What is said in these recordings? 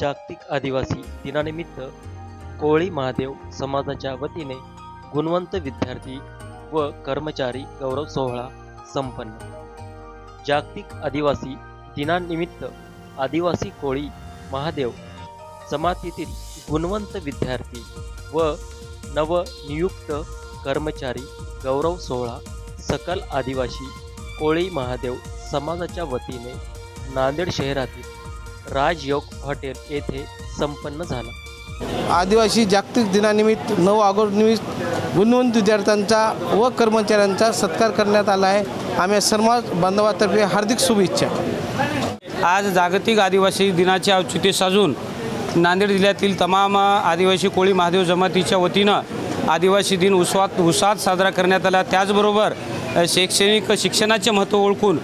जागतिक आदिवासी दिनानिमित्त कोळी महादेव समाजाच्या वतीने गुणवंत विद्यार्थी व कर्मचारी गौरव सोहळा संपन्न. जागतिक आदिवासी दिनानिमित्त आदिवासी कोळी महादेव जमातीतील गुणवंत विद्यार्थी व नवनियुक्त कर्मचारी गौरव सोहळा सकल आदिवासी कोळी महादेव समाजाच्या वतीने नांदेड शहरातील राजयोग हॉटेल येथे संपन्न झाला. आदिवासी जागतिक दिनानिमित्त नऊ ऑगस्ट निमित्त गुणवंत विद्यार्थ्यांचा व कर्मचाऱ्यांचा सत्कार करण्यात आला आहे. आम्ही समाज बांधवातर्फे हार्दिक शुभेच्छा. आज जागतिक आदिवासी दिनाचे औचित्य साजून नांदेड जिल्ह्यातील तमाम आदिवासी कोळी महादेव जमातीच्या वतीनं आदिवासी दिन उत्सवात उत्साहात साजरा करण्यात आला. त्याचबरोबर शैक्षणिक शिक्षणाचे महत्त्व ओळखून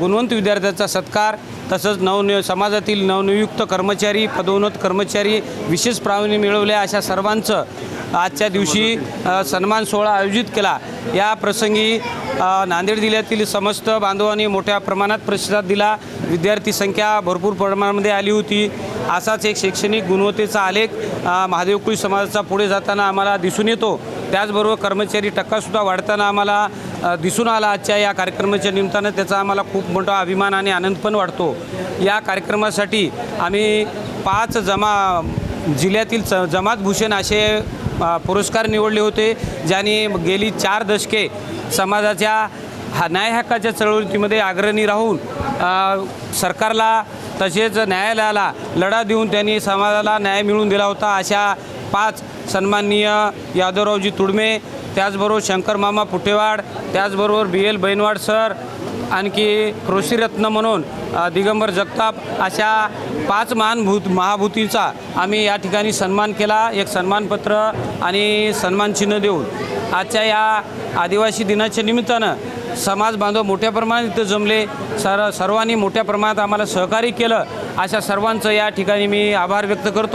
गुणवंत विद्यार्थ्याचा सत्कार तसंच नवनि समाजातील नवनियुक्त कर्मचारी पदोन्नत कर्मचारी विशेष प्रावीण्य मिळवल्या अशा सर्वांचं आजच्या दिवशी सन्मान सोहळा आयोजित केला. या प्रसंगी नांदेड जिल्ह्यातील समस्त बांधवांनी मोठ्या प्रमाणात प्रतिसाद दिला. विद्यार्थी संख्या भरपूर प्रमाणामध्ये आली होती. असाच एक शैक्षणिक गुणवत्तेचा आलेख महादेवकुळी समाजाचा पुढे जाताना आम्हाला दिसून येतो. त्याचबरोबर कर्मचारी टक्कासुद्धा वाढताना आम्हाला दिसून आला आजच्या या कार्यक्रमाच्या निमित्तानं. त्याचा आम्हाला खूप मोठा अभिमान आणि आनंद पण वाटतो. या कार्यक्रमासाठी आम्ही पाच जमा जिल्ह्यातील च जमात भूषण असे पुरस्कार निवडले होते ज्यांनी गेली चार दशके समाजाच्या हा न्यायहक्काच्या चळवळीमध्ये अग्रणी राहून सरकारला तसेच न्यायालयाला लढा देऊन त्यांनी समाजाला न्याय मिळवून दिला होता. अशा पाच सन्माननीय यादवरावजी तुडमे त्याचबरोबर शंकर मामा पुटेवाड त्याचबरोबर बी एल बैनवाड सर आणखी कृषीरत्न म्हणून दिगंबर जगताप अशा पाच महानभूत महाभूतीचा महाभूतींचा आम्ही या ठिकाणी सन्मान केला. एक सन्मानपत्र आणि सन्मानचिन्ह देऊन आजच्या या आदिवासी दिनाच्या निमित्तानं समाज बांधव मोठ्या प्रमाणात इथं जमले. सर सर्वांनी मोठ्या प्रमाणात आम्हाला सहकार्य केलं. अशा सर्वांचं या ठिकाणी मी आभार व्यक्त करतो.